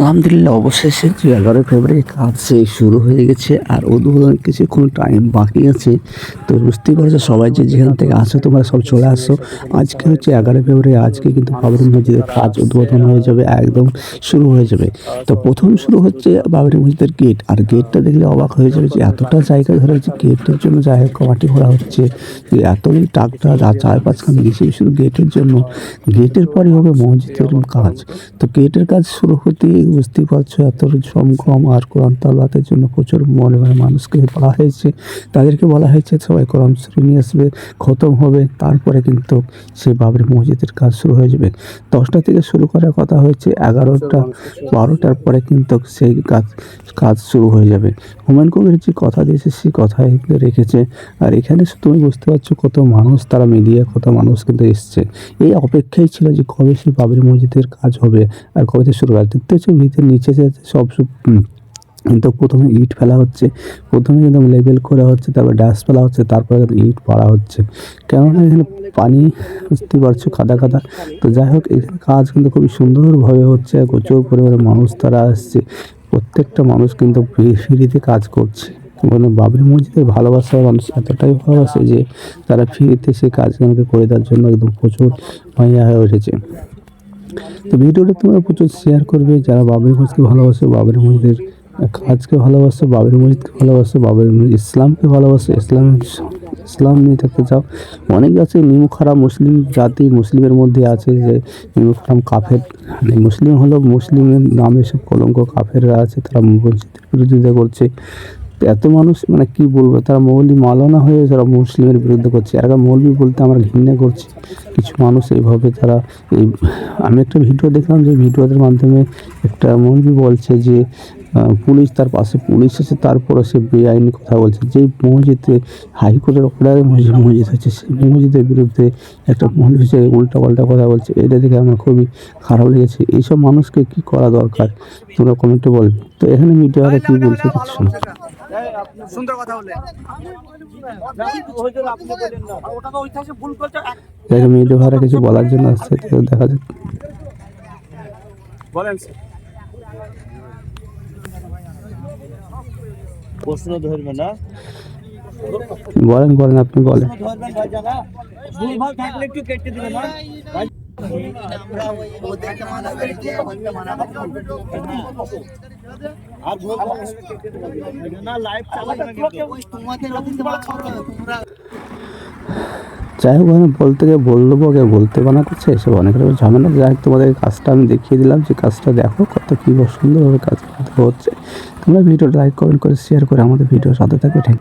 আলহামদুলিল্লাহ, অবশেষে যে এগারোই ফেব্রুয়ারি কাজ শুরু হয়ে গেছে আর উদ্বোধন কিছুক্ষণ টাইম বাকি আছে, তো বুঝতেই পারছ সবাই যে যেখান থেকে আসো তোমরা সব চলে আসো। আজকে হচ্ছে এগারোই ফেব্রুয়ারি, আজকে কিন্তু বাবরি মসজিদের কাজ উদ্বোধন হয়ে যাবে, একদম শুরু হয়ে যাবে। তো প্রথম শুরু হচ্ছে বাবরি মসজিদের গেট আর গেটটা দেখলে অবাক হয়ে যাবে যে এতটা জায়গা ধরে হচ্ছে গেটের জন্য জায়গা কমাটি করা হচ্ছে, যে এতই টাকটা আর চার পাঁচখানে গেছে শুধু গেটের জন্য। গেটের পরে হবে মসজিদের কাজ। তো গেটের কাজ শুরু হতেই বুঝতেই পারছ, এত জমকম আর কোরআন তালাতের জন্য প্রচুর মনে মনে মানুষকে বলা হয়েছে। তাদেরকে বলা হয়েছে, সবাই কোরআন শরীফ নিয়ে আসবে, খতম হবে, তারপরে কিন্তু সেই বাবরি মসজিদের কাজ শুরু হয়ে যাবে। দশটা থেকে শুরু করার কথা হয়েছে, এগারোটা, বারোটার পরে কিন্তু সেই কাজ কাজ শুরু হয়ে যাবে। হুমায়ুন কবির যে কথা দিয়েছে, সেই কথাই রেখেছে। আর এখানে তুমি বুঝতে পারছ, কত মানুষ তারা মিডিয়া কত মানুষ কিন্তু এসছে। এই অপেক্ষাই ছিল যে কবে সেই বাবরি মসজিদের কাজ হবে, আর কবে শুরু হবে? দেখতে হচ্ছে ভিতরে নিচে সব সব কিন্তু প্রথমে ইট ফেলা হচ্ছে। প্রথমে একদম লেবেল করা হচ্ছে, তারপর ড্যাশ ফেলা হচ্ছে, তারপরে কিন্তু ইট পড়া হচ্ছে। কেননা এখানে পানি বুঝতে পারছ কাদা কাদা তো যাই হোক, এখানে কাজ কিন্তু খুবই সুন্দরভাবে হচ্ছে। প্রচুর পরিমাণে মানুষ তারা আসছে। প্রত্যেকটা মানুষ কিন্তু ফ্রি- ফ্রিতে কাজ করছে। মানে বাবরি মসজিদের ভালোবাসা মানুষ এতটাই ভালোবাসে যে তারা ফ্রিতে সেই কাজগুলোকে করে দেওয়ার জন্য একদম প্রচুর মাইয়া হয়ে উঠেছে। তো ভিডিওটা তোমরা প্রচুর শেয়ার করবে। যারা বাবরি মসজিদকে ভালোবাসে, বাবরি মসজিদের কাজকে ভালোবাসে, বাবরি মসজিদকে ভালোবাসে, বাবরি ইসলামকে ভালোবাসে, ইসলামের ইসলাম নিয়ে থাকতে চাও। অনেক আছে নিমুখারা মুসলিম জাতি, মুসলিমের মধ্যে আছে যে নিমু খারাপ কাফের। মানে মুসলিম হলো মুসলিমের নামে সব কলঙ্ক কাফেররা আছে, তারা মসজিদের বিরোধিতা করছে। এত মানুষ মানে কি বলব, তারা মৌলি মালানা হয়ে তারা মুসলিমের বিরুদ্ধে করছে। আর মৌলবি বলতে আমরা ঘৃণা করছি। কিছু মানুষ এইভাবে তারা এই, আমি একটা ভিডিও দেখলাম যে ভিডিওদের মাধ্যমে একটা মৌলবি বলছে যে পুলিশ তার পাশে, পুলিশ আছে তারপরে সে বেআইনি কথা বলছে। যেই মসজিদে, হাইকোর্টের অর্ডারে মসজিদ মসজিদ হচ্ছে সেই মসজিদের বিরুদ্ধে একটা মৌলবি সে উল্টা পাল্টা কথা বলছে, এটা দেখে আমার খুবই খারাপ লেগেছে। এইসব মানুষকে কি করা দরকার? তোমরা কমেন্টে বলবে। তো এখানে মিডিয়ারা কি বলছে দেখছ। সুন্দর কথা বললেন। দেখো ভাড়া কিছু বলার জন্য আসছে দেখা যাক। বলেন প্রশ্ন ধরবে না। বলেন বলেন আপনি বলেন। ধরবেন ভাই জানা ভুল ভালো থাকলে একটু কেটে দিবেন না ভাই আর ভুল ভালো থাকলে কেটে যাই হোক, আমি বলতে গিয়ে বলল আগে বলতে বানা করছে, এসব অনেক রকম ঝামেলা। যাই হোক, তোমাদের কাজটা আমি দেখিয়ে দিলাম, যে কাজটা দেখো, কত কী সুন্দরভাবে কাজ হচ্ছে। তোমরা ভিডিও লাইক কমেন্ট করে শেয়ার করে আমাদের ভিডিও সাথে থাকবে ঠিক